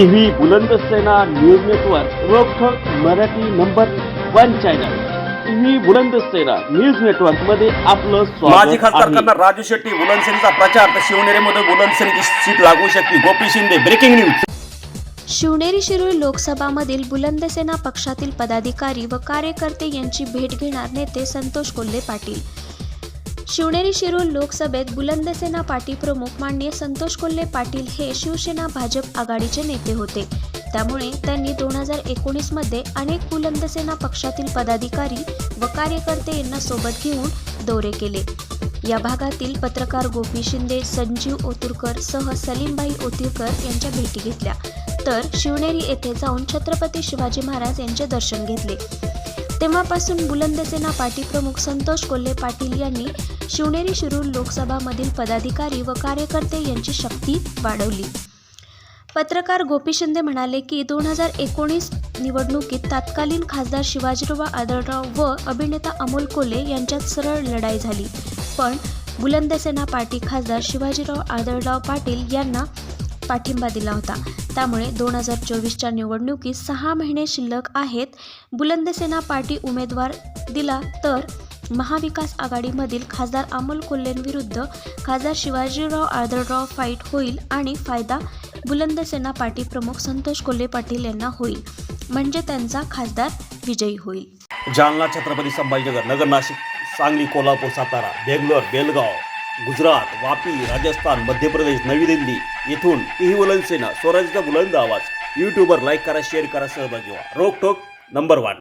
TV Buland Sena news network रोखोक Marathi number one channel. TV Buland Sena news नेटवर्कमध्ये आपलं माजी स्वागत खासदार आहे. करणार राजू शेट्टी बुलंदसेनेचा प्रचार. तर शिवनेरीमध्ये बुलंदसेनेची सीट लागू शकते गोपी शिंदे ब्रेकिंग न्यूज शिवनेरी शिरूर लोकसभामधील बुलंदसेना पक्षातील पदाधिकारी व कार्यकर्ते यांची भेट घेणार नेते संतोष कोल्हे पाटील. शिवनेरी शिरूर लोकसभेत बुलंदसेना पाटी प्रमुख माननीय संतोष कोल्हे पाटील हे शिवसेना भाजप आघाडीचे नेते होते. त्यामुळे त्यांनी दोन हजार एकोणीसमध्ये अनेक बुलंदसेना पक्षातील पदाधिकारी व कार्यकर्ते यांना सोबत घेऊन दौरे केले. या भागातील पत्रकार गोपी शिंदे संजीव ओतुरकर सह सलीमबाई ओतुरकर यांच्या भेटी घेतल्या. तर शिवनेरी येथे जाऊन छत्रपती शिवाजी महाराज यांचे दर्शन घेतले. तेव्हापासून बुलंदसेना पार्टी प्रमुख संतोष कोल्हे पाटील यांनी शिवनेरी शिरूर लोकसभामधील पदाधिकारी व कार्यकर्ते यांची शक्ती वाढवली. पत्रकार गोपी शिंदे म्हणाले की दोन हजार एकोणीस निवडणुकीत तत्कालीन खासदार शिवाजीराव आदळराव व अभिनेता अमोल कोले यांच्यात सरळ लढाई झाली. पण बुलंदसेना पार्टी खासदार शिवाजीराव आदळराव पाटील यांना पाठिंबा दिला होता. त्यामुळे दोन हजार चोवीसच्या निवडणुकीत सहा महिने शिल्लक आहेत. बुलंदसेना पार्टी उमेदवार दिला तर महाविकास आघाडीमधील खासदार अमोल कोल्हेंविरुद्ध खासदार शिवाजीराव आदळराव फाईट होईल आणि फायदा बुलंदसेना पार्टी प्रमुख संतोष कोल्हे पाटील यांना होईल. म्हणजे त्यांचा खासदार विजयी होईल. जालना छत्रपती संभाजीनगर नगर नाशिक सांगली कोल्हापूर सातारा बेंगलोर बेलगाव. गुजरात वापी राजस्थान मध्य प्रदेश नवी दिल्ली येथून टीव्ही बुलंदसेना स्वराज्याचा बुलंद आवाज. यूट्यूबवर लाईक करा शेअर करा सहभागी व्हा. रोकटोक नंबर वन